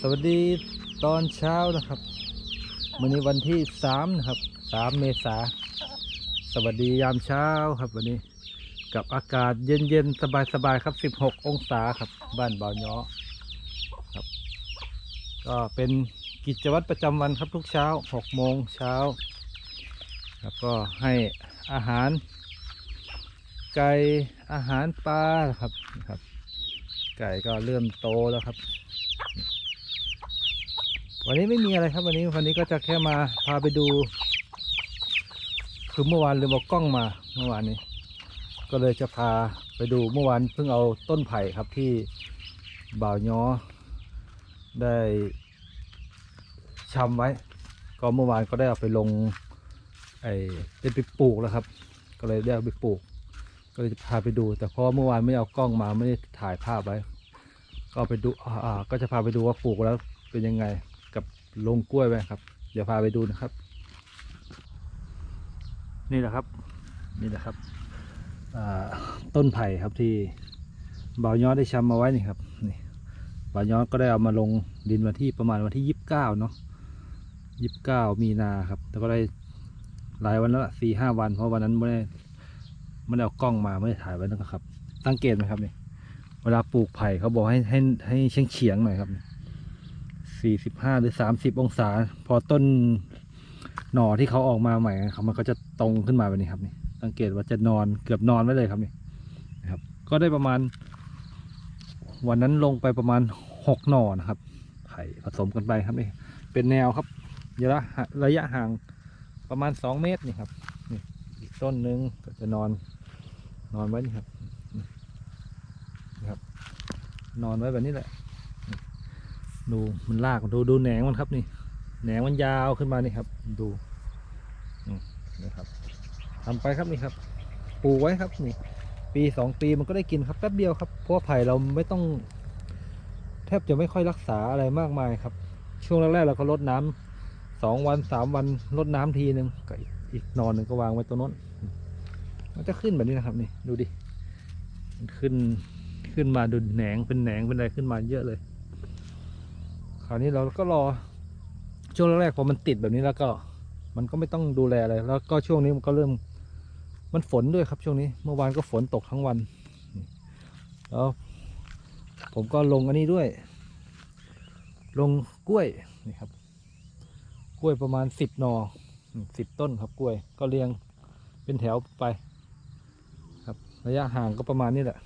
สวัสดีตอนเช้านะครับวันนี้วันที่สามนะครับสามเมษาสวัสดียามเช้าครับวันนี้ กับอากาศเย็นๆ สบายๆ ครับ 16 องศาครับ บ้านบ่าวย้อครับ ก็เป็นกิจวัตรประจำวันครับทุกเช้า 6 โมงเช้าครับก็ให้อาหาร ไก่อาหารปลาครับครับ ไก่ก็เริ่มโตแล้วครับ วันนี้ไม่มีอะไรครับวันนี้วันนี้ก็จะแค่มาพาไปดู คือเมื่อวานลืมเอากล้องมาเมื่อวานนี้ ก็เลยจะพาไปดูเมื่อวานเพิ่งเอาต้นไผ่ครับที่บ่าวย้อได้ชำไว้ ก็เมื่อวานก็ได้เอาไปลงไอ้ได้ไปปลูกแล้วครับ ก็เลยได้เอาไปปลูก ก็เลยจะพาไปดู แต่เพราะเมื่อวานไม่เอากล้องมาไม่ได้ถ่ายภาพไว้ ก็ไปดูอ่าก็จะพาไปดูว่าปลูกแล้วเป็นยังไงกับลงกล้วยไว้ครับ เดี๋ยวพาไปดูนะครับ นี่แหละครับ นี่แหละครับ ต้นไผ่ครับที่บ่าวยอดได้ชำมาไว้นี่ครับนี่บ่าวยอดก็ได้เอามาลงดินวันที่ประมาณวันที่ยี่สิบเก้าเนาะยี่สิบเก้ามีนาครับแล้วก็ได้หลายวันแล้วสี่ห้าวัน เพราะวันนั้นไม่ได้ไม่ได้เอากล้องมาไม่ได้ถ่ายไว้นะครับสังเกตไหมครับนี่เวลาปลูกไผ่เขาบอกให้ให้ให้เฉียงเฉียงหน่อยครับสี่สิบห้าหรือสามสิบองศา พอต้นหน่อที่เขาออกมาใหม่ครับมันก็จะตรงขึ้นมาแบบนี้ครับนี่ สังเกตว่าจะนอนเกือบนอนไว้เลยครับนี่นะครับ ก็ได้ประมาณ วันนั้นลงไปประมาณหกหน่อนะครับไผ่ผสมกันไปครับนี่เป็นแนวครับระยะระยะห่างประมาณสองเมตรนี่ครับนี่อีกต้นหนึ่งก็จะนอนนอนไว้นี่ครับนะครับ นอนไว้แบบนี้แหละ ดูมันลากดูดูแหนงมันครับนี่แหนงมันยาวขึ้นมานี่ครับ ดูนะครับ ทำไปครับนี่ครับปลูกไว้ครับนี่ ปีสองปีมันก็ได้กินครับแป๊บเดียวครับเพราะว่าไผ่เราไม่ต้อง แทบจะไม่ค่อยรักษาอะไรมากมายครับ ช่วงแรกๆเราก็รดน้ำสองวันสามวันรดน้ำทีหนึ่งก็อีกนอนหนึ่งก็วางไว้ตรงโน้น มันจะขึ้นแบบนี้นะครับนี่ดูดิมันขึ้นขึ้นมาดูแหนงเป็นแหนงเป็นอะไรขึ้นมาเยอะเลย คราวนี้เราก็รอ ช่วงแรกๆพอมันติดแบบนี้แล้วก็ มันก็ไม่ต้องดูแลอะไรแล้วก็ช่วงนี้มันก็เริ่ม มันฝนด้วยครับช่วงนี้ เมื่อวานก็ฝนตกทั้งวัน แล้วผมก็ลงอันนี้ด้วย ลงกล้วยนี่ครับ กล้วยประมาณสิบหนอสิบต้นครับกล้วย ก็เรียงเป็นแถวไป ครับ ระยะห่างก็ประมาณนี้แหละ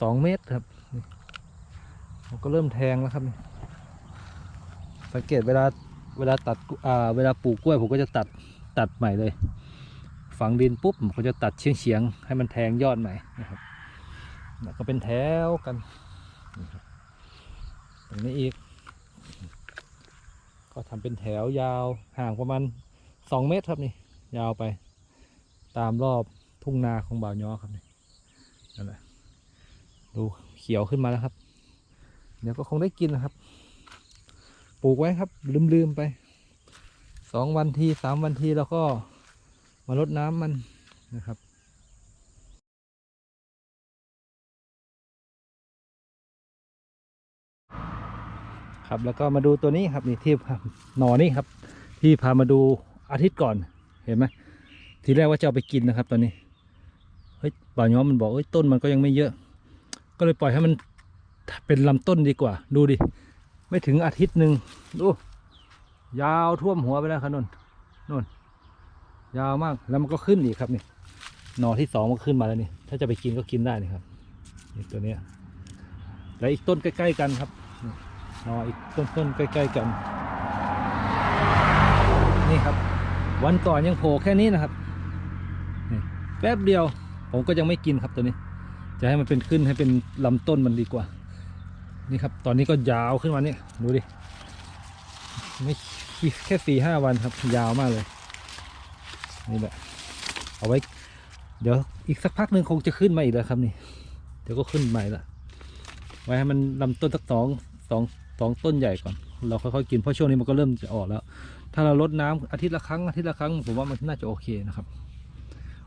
สองเมตรครับนี่มันก็เริ่มแทงแล้วครับ สังเกตเวลาเวลาตัดเวลาปลูกกล้วยผมก็จะตัดตัดใหม่เลย ฝังดินปุ๊บผมก็จะตัดเฉียงเฉียงๆให้มันแทงยอดใหม่นะครับแล้วก็เป็นแถวกันตรงนี้อีก ก็ทำเป็นแถวยาวห่างประมาณสองเมตรครับนี่ ยาวไป ตามรอบทุ่งนาของบ่าวย้อครับนี่นั่นแหละดูเขียวขึ้นมาแล้วครับ เดี๋ยวก็คงได้กินนะครับ ปลูกไว้ครับ ลืมๆไปสองวันทีสามวันทีแล้วก็ มารดน้ำมันนะครับครับแล้วก็มาดูตัวนี้ครับนี่ที่พาหนอนี่ครับ ที่พามาดูอาทิตย์ก่อนเห็นไหมทีแรกว่าจะเอาไปกินนะครับตัวนี้เฮ้ยบ่าย้อมมันบอกเอ้ยต้นมันก็ยังไม่เยอะ ก็เลยปล่อยให้มันเป็นลำต้นดีกว่า ดูดิไม่ถึงอาทิตย์หนึ่งดูยาวท่วมหัวไปแล้วครับนนนน ยาวมากแล้วมันก็ขึ้นอีกครับนี่หน่อที่สองมันขึ้นมาแล้วนี่ถ้าจะไปกินก็กินได้นี่ครับนี่ตัวเนี้ยแล้วอีกต้นใกล้ ๆ กันครับนี่หน่ออีกต้นต้นใกล้ ๆ กัน นี่ครับ วันก่อนยังโผล่แค่นี้นะครับนี่แป๊บเดียว ผมก็ยังไม่กินครับตัวนี้ จะให้มันเป็นขึ้นให้เป็นลำต้นมันดีกว่า นี่ครับ ตอนนี้ก็ยาวขึ้นมาเนี่ยดูดิไม่แค่สี่ห้าวันครับ ยาวมากเลย นี่แหละ เอาไว้ เดี๋ยวอีกสักพักหนึ่งคงจะขึ้นมาอีกแล้วครับนี่ เดี๋ยวก็ขึ้นใหม่ละ ไว้ให้มันลำต้นสักสองสองสองต้นใหญ่ก่อน เราค่อยๆกินเพราะช่วงนี้มันก็เริ่มจะออกแล้ว ถ้าเราลดน้ำอาทิตย์ละครั้งอาทิตย์ละครั้งผมว่ามันน่าจะโอเคนะครับ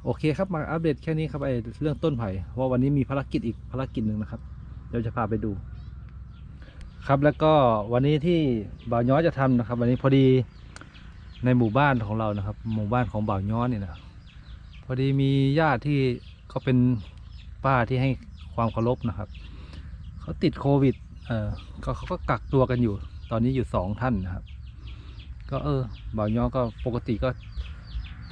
โอเคครับมาอัปเดตแค่นี้ครับไอเรื่องต้นไผ่เพราะวันนี้มีภารกิจอีกภารกิจหนึ่งนะครับ เดี๋ยวจะพาไปดู ครับแล้วก็วันนี้ที่บ่าวย้อยจะทำนะครับ วันนี้พอดี ในหมู่บ้านของเรานะครับ หมู่บ้านของบ่าวย้อยเนี่ยนะพอดีมีญาติที่เขาเป็นป้าที่ให้ความเคารพนะครับเขาติดโควิด เออก็เขาก็กักตัวกันอยู่ ตอนนี้อยู่สองท่านนะครับ ก็เออบ่าวย้อยก็ปกติก็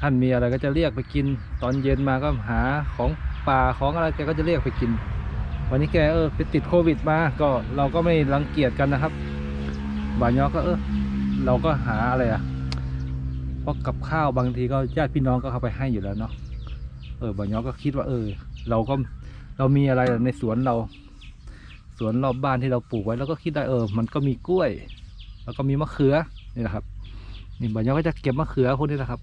ท่านมีอะไรก็จะเรียกไปกิน ตอนเย็นมาก็หาของป่าของอะไรแกก็จะเรียกไปกิน วันนี้แกเออไปติดโควิดมาก็เราก็ไม่รังเกียจกันนะครับบ่าวยยอนก็เออเราก็หาอะไรอะ เพราะกับข้าวบางทีก็ญาติพี่น้องก็เข้าไปให้อยู่แล้วเนาะเออบ่ายยอก็คิดว่า เออ เราก็เรามีอะไรในสวนเรา สวนรอบบ้านที่เราปลูกไว้แล้วก็คิดได้เออ มันก็มีกล้วย แล้วก็มีมะเขือนี่แหละครับนี่บ่ายยอก็จะเก็บมะเขือพวกนี้แหละครับ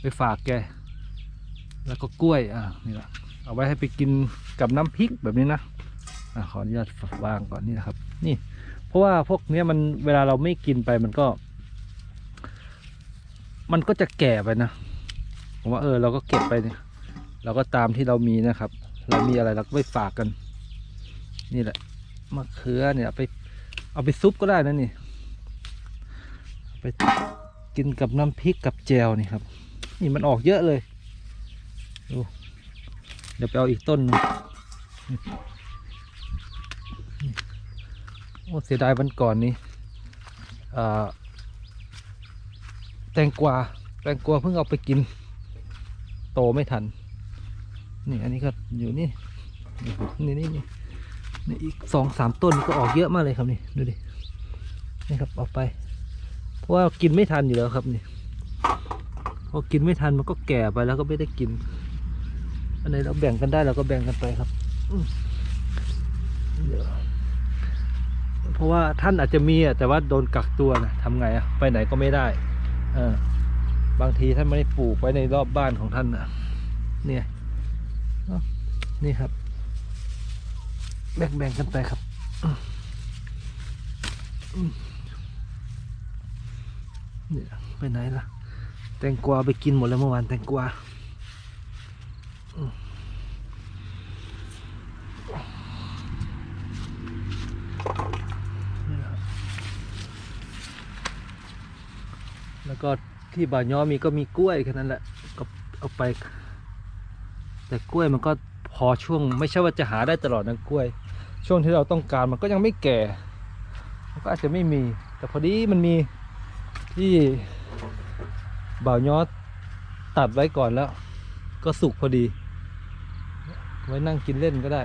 ไปฝากแก แล้วก็กล้วยอ่านี่แหละเอาไว้ให้ไปกินกับน้ำพริกแบบนี้นะอะขออนุญาตวางก่อนนี่นะครับ นี่ เพราะว่าพวกเนี้ยมันเวลาเราไม่กินไปมันก็ มันก็จะแก่ไปนะผมว่าเออเราก็เก็บไปเนี่ยเราก็ตามที่เรามีนะครับ เรามีอะไรเราก็ไปฝากกัน นี่แหละมะเขือเนี่ยไปเอาไปซุปก็ได้นะนี่ ไปกินกับน้ำพริกกับแจวนี่ครับ นี่มันออกเยอะเลยดูเดี๋ยวไปเอาอีกต้นนึงโอ้เสียดายวันก่อนนี้อ่า แตงกวาแตงกวาเพิ่งเอาไปกิน โตไม่ทัน นี่อันนี้ก็อยู่นี่ นี่นี่นี่นี่อีกสองสามต้นก็ออกเยอะมากเลยครับนี่ดูดินี่ครับเอาไป เพราะว่ากินไม่ทันอยู่แล้วครับนี่พอกินไม่ทันมันก็แก่ไปแล้วก็ไม่ได้กิน อันไหนเราแบ่งกันได้เราก็แบ่งกันไปครับเดี๋ยวเพราะว่าท่านอาจจะมีอะแต่ว่าโดนกักตัวนะทำไงอะไปไหนก็ไม่ได้ บางทีท่านไม่ได้ปลูกไว้ในรอบบ้านของท่านอะเนี่ยนี่ครับ แบ่งแบงกันไปครับเนี่ยไปไหนล่ะ แตงกวาไปกินหมดแล้วเมื่อวานแตงกวาอืมนี่นะครับ แล้วก็ที่บ่าย้อมีก็มีกล้วยแค่นั้นแหละก็เอาไป แต่กล้วยมันก็พอช่วงไม่ใช่ว่าจะหาได้ตลอดนะกล้วย ช่วงที่เราต้องการมันก็ยังไม่แก่มันก็อาจจะไม่มี แต่พอดีมันมีที่บ่าวย้อตัดไว้ก่อนแล้ว ก็สุกพอดี ไว้นั่งกินเล่นก็ได้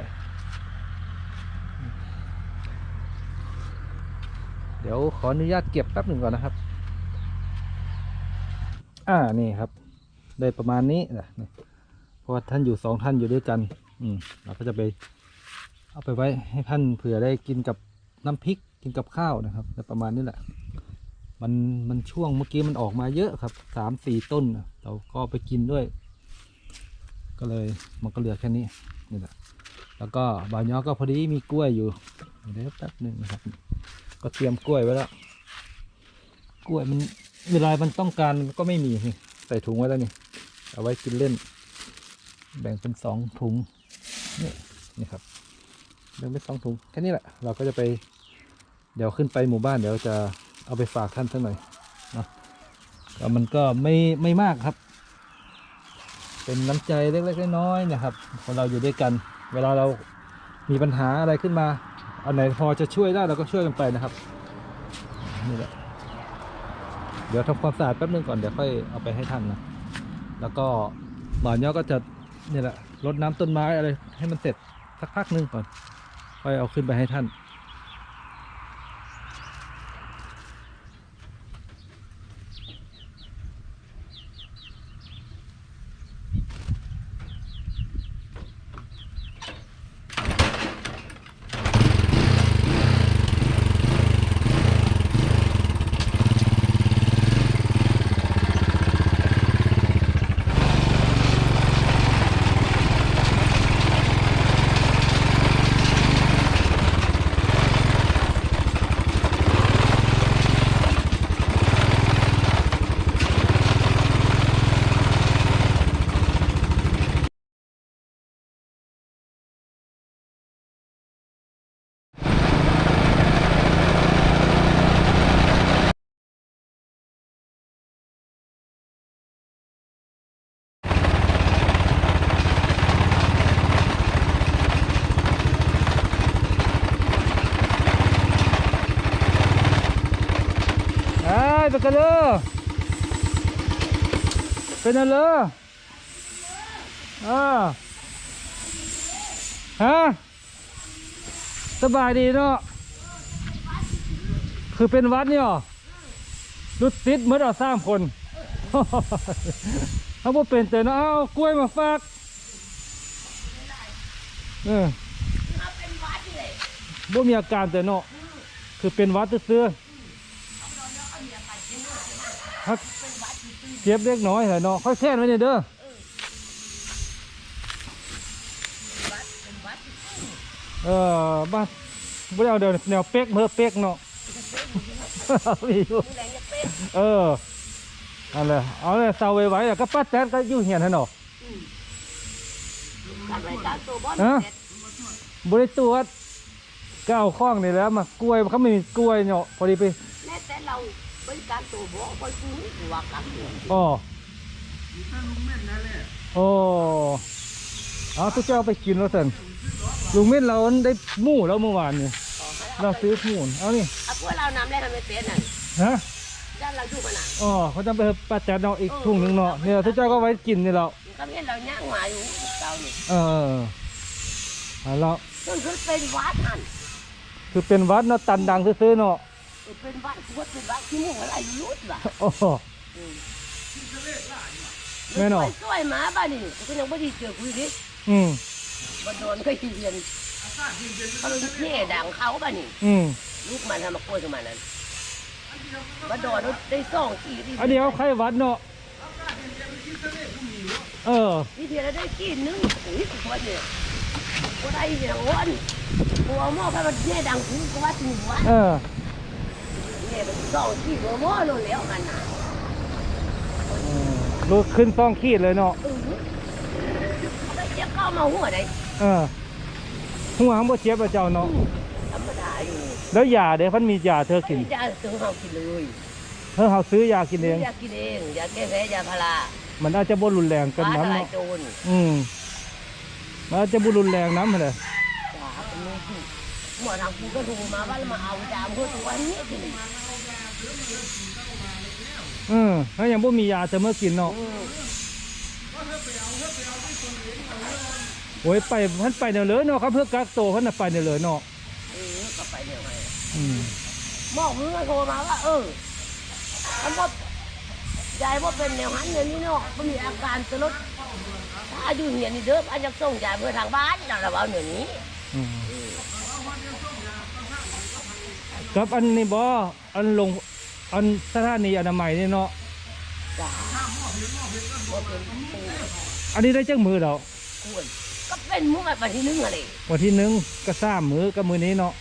เดี๋ยวขออนุญาตเก็บแป๊บหนึ่งก่อนนะครับ อ่านี่ครับ ได้ประมาณนี้นะนี่เพราะท่านอยู่สองท่านอยู่ด้วยกัน อืมเราก็จะไปเอาไปไว้ให้ท่านเผื่อได้กินกับน้ำพริกกินกับข้าวนะครับแต่ประมาณนี้แหละ มันมันช่วงเมื่อกี้มันออกมาเยอะครับสามสี่ต้น เราก็ไปกินด้วย ก็เลยมันก็เหลือแค่นี้นี่แหละ แล้วก็บานยอก็พอดีมีกล้วยอยู่เดี๋ยวแป๊บหนึ่งนะครับ ก็เตรียมกล้วยไว้แล้ว กล้วยมัน เวลามันต้องการมันก็ไม่มีนี่ใส่ถุงไว้แล้วนี่เอาไว้กินเล่น แบ่งเป็นสองถุงนี่นี่ครับแบ่งเป็นสองถุงแค่นี้แหละเราก็จะไปเดี๋ยวขึ้นไปหมู่บ้านเดี๋ยวจะเอาไปฝากท่านสักหน่อยเนาะก็มันก็ไม่ไม่มากครับ เป็นน้ำใจเล็กๆน้อยๆนะครับคนเราอยู่ด้วยกัน เวลาเรามีปัญหาอะไรขึ้นมาอันไหนพอจะช่วยได้เราก็ช่วยกันไปนะครับนี่แหละ เดี๋ยวทำความสะอาดแป๊บนึงก่อนเดี๋ยวค่อยเอาไปให้ท่านนะแล้วก็บ่าวเนี้ยก็จะนี่แหละรดน้ำต้นไม้อะไรให้มันเสร็จสักพักนึงก่อนค่อยเอาขึ้นไปให้ท่าน ไปกันเลยเป็นอะไรอ่าฮะสบายดีเนาะคือเป็นวัดเนี่ยหรอรุดติดเมื่อเราสามคนเขาบอกเป็นแต่เนาะเอากล้วยมาฝากเออบ่มีอาการแต่เนาะคือเป็นวัดซื้อ ๆฮักเจ็บเล็กน้อยเหรอเนาะค่อยแค่นไว้เนี่ยเด้อเออบ้านบ่ได้เอาเดินแนวเป๊กเมื่อเป๊กเนาะมีอยู่เออเอาเลยเอาเลยเสาไว้ไว้แล้วก็ป้าแตนก็อยู่เหียนให้เนาะทำรายการตัวบอลฮะเสร็จบริตรวจก็เอาข้องนี่แหล้วมากล้วยเขาไม่มีกล้วยเนาะพอดีไปแม้แต่เรา บริการตัวบอลบอลซื้อหัวกลับหัวอ๋อโอ้เอาทุกเจ้าไปกินแล้วสินลุงเม่นเราได้หมูแล้วเมื่อวานนี่เราซื้อหมูเอานี่เอาพวกเรานำได้ทำไมเป็นน่ะฮะด้านเราดูกันน่ะอ๋อเขาจะไปให้ป้าแตนเนาะอีกถุงหนึ่งเนาะเนี่ยทุกเจ้าก็ไว้กินนี่เราเขาเห็นเราย่างหมาอยู่เราเนี่ยเออเอาแล้วจนคือเป็นวัดนั่นคือเป็นวัดเนาะตันดังซื้อๆเนาะ เออเป็นวัดคือว่าเป็นวัดที่มุ่งอะไรรุดว่ะโอ้โหแม่นอสวยๆหมาบ้านนี่ก็ยังไม่ได้เจอคุยดิอืมบันโดนก็ยืนเรียนเขาเลยเท่ดังเขาบ้านนี่อืมลูกมันทำมากล้วยขึ้นมานั้นบันโดนได้ซ่องกี่ที่อันนี้เอาไข่วัดเนาะเออที่เดียวได้กินนึงอุ้ยคนเนี่ยก็ได้อย่างวันหัวหม้อพระมันเนี่ยดังกูก็ว่าถึงวัดเออ เนี่ยมันสองที่หัวหม้อโลแล้วกันนะลูกขึ้นซ่องขีดเลยเนาะเออแล้วจะเข้ามาหัวไหนเออหัวข้างบนเจ็บอะเจ้าเนาะธรรมดาอยู่แล้วยาเด้พันมียาเธอกินไม่จะถึงเฮากินเลยเธอเขาซื้อยากินเองยากินเองยาแก้แพ้ยาพารามันอาจจะบ่รุนแรงกันฟ้น้ำเนาะอืมมันอาจจะบ่รุนแรงน้ำเลยจ้าเป็นมือที่ หมอทางกูก็ดูมาว่ามาเอาจามเพื่อตัวนี้ทีนี้อืมถ้ายังบ่มียาเธอเมื่อกินเนาะอืมโอ้ยไปพันไปเดี๋ยวเลยเนาะครับเพื่อกักโตวพันน่ะไปเดี๋ยวเลยเนาะเออก็ไปเดี๋ยวไงอืมหมอมือก็โทรมาว่าเออทำว่ยายว่าเป็นแนวหันอย่างนี้เนาะมันมีอาการตลดถ้าอยู่เหียนนี่เด้ออาจจะส่งยายเพื่อทางบ้านเราเอาเหนือนี้อืม กับอันนี้บ่อันลงอันสถานีอนามัยนี่เนาะจ้าว่าเป็นปูอันนี้ได้จักมือเดากวนก็เป็นมุ้งแบบที่นึงอะไรวันที่หนึ่งก็สามมือกับมือนี้เนาะ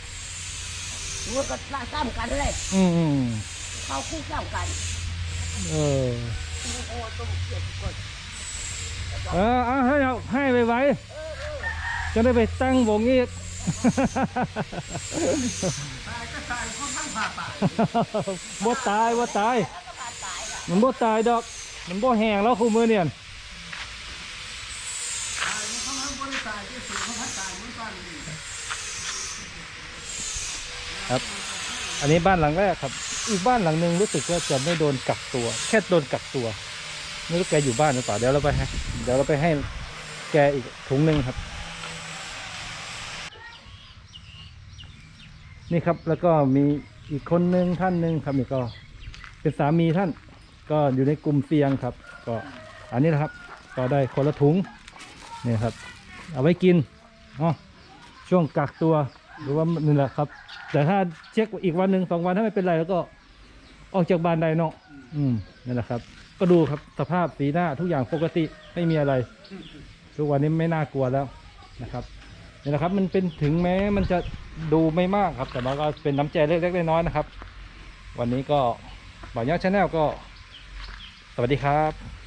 มุ้งก็ซ้ำกันเลยอืมอืมเข้าคู่ซ้ำกัน เออโอ้โหต้มเกลือทุกคนเออเอาให้เอาให้ไวไวๆจะได้ไปตั้งวงอีกบ่ ตายบ่ตายแล้วก็บาดตายล่ะมันบ่ตายดอก มันบ่แห้งแล้วคู่มือเนี่ยครับ อันนี้บ้านหลังแรกครับ อีกบ้านหลังหนึ่งรู้สึกว่าจะไม่โดนกักตัว แค่โดนกักตัว ไม่รู้แกอยู่บ้านหรือเปล่า เดี๋ยวเราไปให้ เดี๋ยวเราไปให้แกอีกถุงหนึ่งครับ นี่ครับแล้วก็มีอีกคนหนึ่งท่านหนึ่งครับนี่ก็เป็นสามีท่าน ก็อยู่ในกลุ่มเสี่ยงครับ ก็อันนี้นะครับ ก็ได้คนละถุงนี่ครับ เอาไว้กินอ๋อช่วงกักตัวหรือว่านี่แหละครับ แต่ถ้าเช็คอีกวันหนึ่งสองวันถ้าไม่เป็นไรแล้วก็ออกจากบ้านได้เนาะอืมนี่แหละครับ ก็ดูครับสภาพสีหน้าทุกอย่างปกติไม่มีอะไร ทุกวันนี้ไม่น่ากลัวแล้วนะครับ นี่นะครับ มันเป็นถึงแม้มันจะดูไม่มากครับ แต่มันก็เป็นน้ำใจเล็กๆน้อยๆนะครับ วันนี้ก็บ่าวยอดชาแนลก็ สวัสดีครับ